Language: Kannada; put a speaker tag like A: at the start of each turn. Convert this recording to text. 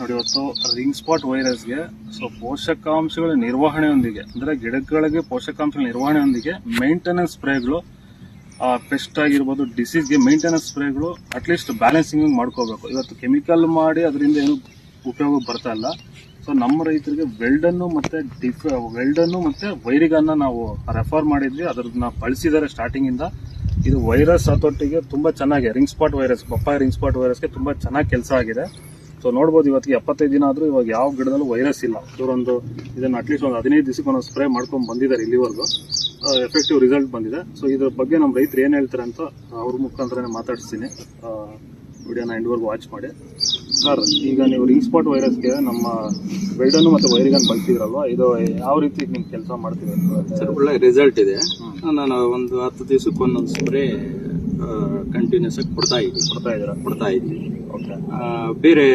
A: ನೋಡಿ, ಇವತ್ತು ರಿಂಗ್ ಸ್ಪಾಟ್ ವೈರಸ್ಗೆ ಸೊ ಪೋಷಕಾಂಶಗಳ ನಿರ್ವಹಣೆಯೊಂದಿಗೆ, ಅಂದ್ರೆ ಗಿಡಗಳಿಗೆ ಪೋಷಕಾಂಶಗಳ ನಿರ್ವಹಣೆಯೊಂದಿಗೆ ಮೇಂಟೆನೆನ್ಸ್ ಸ್ಪ್ರೇಗಳು ಪೆಸ್ಟ್ ಆಗಿರ್ಬೋದು ಡಿಸೀಸ್ಗೆ ಮೇಂಟೆನೆನ್ಸ್ ಸ್ಪ್ರೇಗಳು ಅಟ್ಲೀಸ್ಟ್ ಬ್ಯಾಲೆನ್ಸಿಂಗ್ ಮಾಡ್ಕೋಬೇಕು. ಇವತ್ತು ಕೆಮಿಕಲ್ ಮಾಡಿ ಅದರಿಂದ ಏನು ಉಪಯೋಗ ಬರ್ತಾ ಇಲ್ಲ. ಸೊ ನಮ್ಮ ರೈತರಿಗೆ ವೆಲ್ಡನ್ನು ಮತ್ತೆ ಡಿಫ್ ವೆಲ್ಡನ್ನು ಮತ್ತೆ ವೈರಿಗನ್ನ ನಾವು ರೆಫರ್ ಮಾಡಿದ್ವಿ ಅದನ್ನ ಬಳಸಿದ್ದಾರೆ ಸ್ಟಾರ್ಟಿಂಗ್ ಇಂದ. ಇದು ವೈರಸ್ ಹತೋಟಿಗೆ ತುಂಬಾ ಚೆನ್ನಾಗಿದೆ. Ring spot virus papaya ring spot ವೈರಸ್ಗೆ ತುಂಬಾ ಚೆನ್ನಾಗಿ ಕೆಲಸ ಆಗಿದೆ. ಸೊ ನೋಡ್ಬೋದು ಇವತ್ತಿಗೆ ಎಪ್ಪತ್ತೈದು ದಿನ ಆದರೂ ಇವಾಗ ಯಾವ ಗಿಡದಲ್ಲೂ ವೈರಸ್ ಇಲ್ಲ. ಇವರೊಂದು ಇದನ್ನು ಅಟ್ಲೀಸ್ಟ್ ಒಂದು ಹದಿನೈದು ದಿವಸಕ್ಕೆ ಒಂದು ಸ್ಪ್ರೇ ಮಾಡ್ಕೊಂಡು ಬಂದಿದ್ದಾರೆ ಇಲ್ಲಿವರೆಗೂ ಎಫೆಕ್ಟಿವ್ ರಿಸಲ್ಟ್ ಬಂದಿದೆ. ಸೊ ಇದ್ರ ಬಗ್ಗೆ ನಮ್ಮ ರೈತರು ಏನು ಹೇಳ್ತಾರೆ ಅಂತ ಅವ್ರ ಮುಖಾಂತರನೇ ಮಾತಾಡಿಸ್ತೀನಿ. ವಿಡಿಯೋನ ಎಂಡ್ವರೆಗೂ ವಾಚ್ ಮಾಡಿ. ಸರ್ ಈಗ ನೀವು ರಿಂಗ್ ಸ್ಪಾಟ್ ವೈರಸ್ಗೆ ನಮ್ಮ ವೆಲ್ಡನ್ನು ಮತ್ತು ವೈರಿಗನ್ ಬಳಸಿದ್ರಲ್ವ? ಇದು ಯಾವ ರೀತಿ ನಿಮ್ಗೆ ಕೆಲಸ ಮಾಡ್ತೀವಿ
B: ಸರ್ ಒಳ್ಳೆ ರಿಸಲ್ಟ್ ಇದೆ. ನಾನು ಒಂದು ಹತ್ತು ದಿವಸಕ್ಕೆ ಒಂದೊಂದು ಸ್ಪ್ರೇ ಕಂಟಿನ್ಯೂಸ್ ಆಗಿ ಕೊಡ್ತಾ ಇದ್ವಿ.
A: ಕೊಡ್ತಾ ಇದ್ದೀರಾ?
B: ಕೊಡ್ತಾ ಇದ್ದೀನಿ
A: ಓಕೆ
B: ಆ, ಬೇರೆ